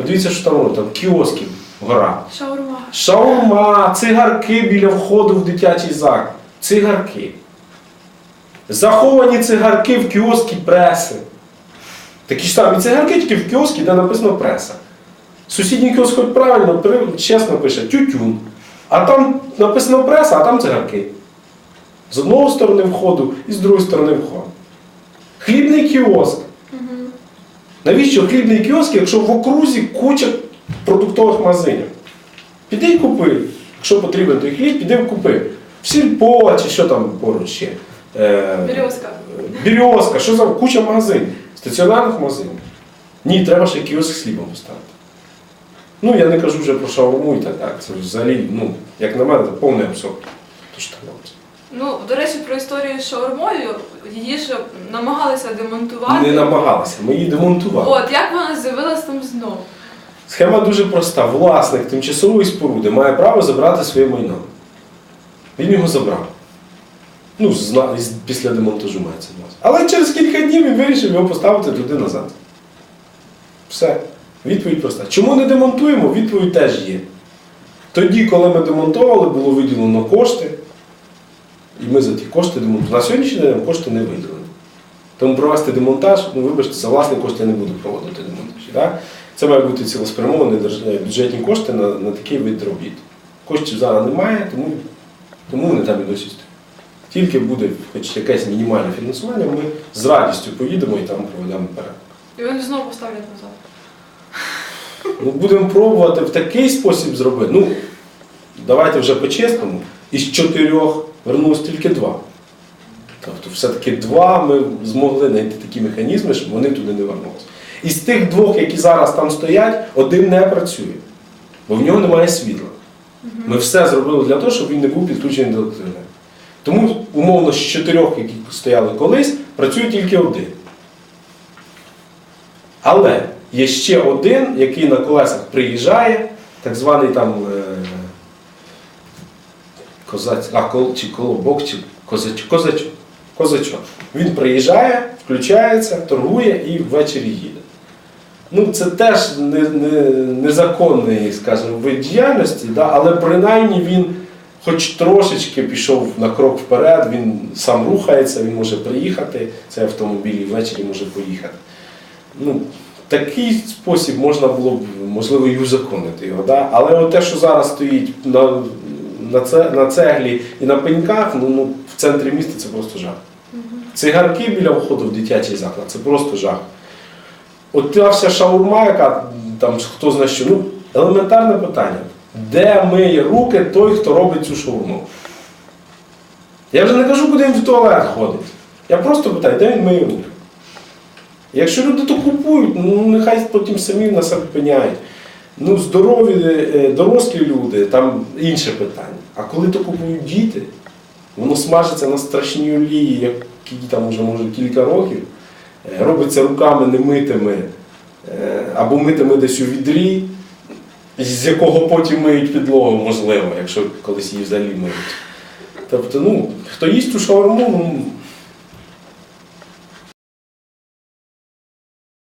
Подивіться, що там там кіосків гора. Шаурма. Шаурма, цигарки біля входу в дитячий заклад. Цигарки. Заховані цигарки в кіоскі преси. Такі ж самі цигарки, тільки в кіоскі, де написано преса. Сусідній кіоск хоч правильно, чесно пише тютюн. А там написано преса, а там цигарки. З одного сторони входу і з другої сторони входу. Хлібний кіоск. Навіщо хлібний кіоск, якщо в окрузі куча продуктових магазинів? Піди і купи. Якщо потрібен той хліб, піди і купи. В сільпо чи що там поруч ще. Березка. Березка, що за куча магазинів, стаціонарних магазинів. Ні, треба ще кіоск з хлібом поставити. Ну, я не кажу вже про шаурму і так. Це взагалі, ну, як на мене, це повний абсурд. То що там робиться. Ну, до речі, про історію з шаурмою, її ж намагалися демонтувати. Не намагалися, ми її демонтували. От, як вона з'явилась там знову? Схема дуже проста. Власник тимчасової споруди має право забрати своє майно. Він його забрав. Ну, зна- із- після демонтажу мається на увазі. Але через кілька днів він вирішив його поставити туди назад. Все. Відповідь проста. Чому не демонтуємо? Відповідь теж є. Тоді, коли ми демонтували, було виділено кошти. І ми за ті кошти демонтували. На сьогоднішній день кошти не виділені. Тому провести демонтаж, ну вибачте, за власні кошти я не буду проводити демонтаж. Так? Це має бути цілеспрямовані бюджетні кошти на, на такий вид робіт. Коштів зараз немає, тому, тому вони там і досі. Тільки буде хоч якесь мінімальне фінансування, ми з радістю поїдемо і там проведемо перегляд. І вони знову поставлять назад. Ну, будемо пробувати в такий спосіб зробити. Ну, давайте вже по-чесному. Із чотирьох вернулось тільки два. Тобто, все-таки два ми змогли знайти такі механізми, щоб вони туди не вернулися. Із тих двох, які зараз там стоять, один не працює, бо в нього немає світла. Ми все зробили для того, щоб він не був підключений до електроенергії. Тому, умовно, з чотирьох, які стояли колись, працює тільки один. Але є ще один, який на колесах приїжджає, так званий там е, козаць, а, кол, чи колобок, чи козач, козачок. козачок. Він приїжджає, включається, торгує і ввечері їде. Ну, це теж не, не, незаконний, скажімо, вид діяльності, да? але принаймні він хоч трошечки пішов на крок вперед, він сам рухається, він може приїхати, цей автомобіль і ввечері може поїхати. Ну, такий спосіб можна було б, можливо, і узаконити його. Да? Але от те, що зараз стоїть на, на, це, на цеглі і на пеньках, ну, ну, в центрі міста це просто жах. Цигарки біля входу в дитячий заклад це просто жах. От та вся шаурма, яка там хто знає що, ну, елементарне питання. Де миє руки той, хто робить цю шаурму? Я вже не кажу, куди він в туалет ходить. Я просто питаю, де він миє руки? Якщо люди то купують, ну нехай потім самі на себе пеняють. Ну, здорові, е, дорослі люди, там інше питання. А коли то купують діти, воно смажиться на страшній олії, які там вже може кілька років, е, робиться руками немитими, е, або митими десь у відрі, з якого потім миють підлогу, можливо, якщо колись її взагалі миють. Тобто, ну, хто їсть ту шаурму, ну,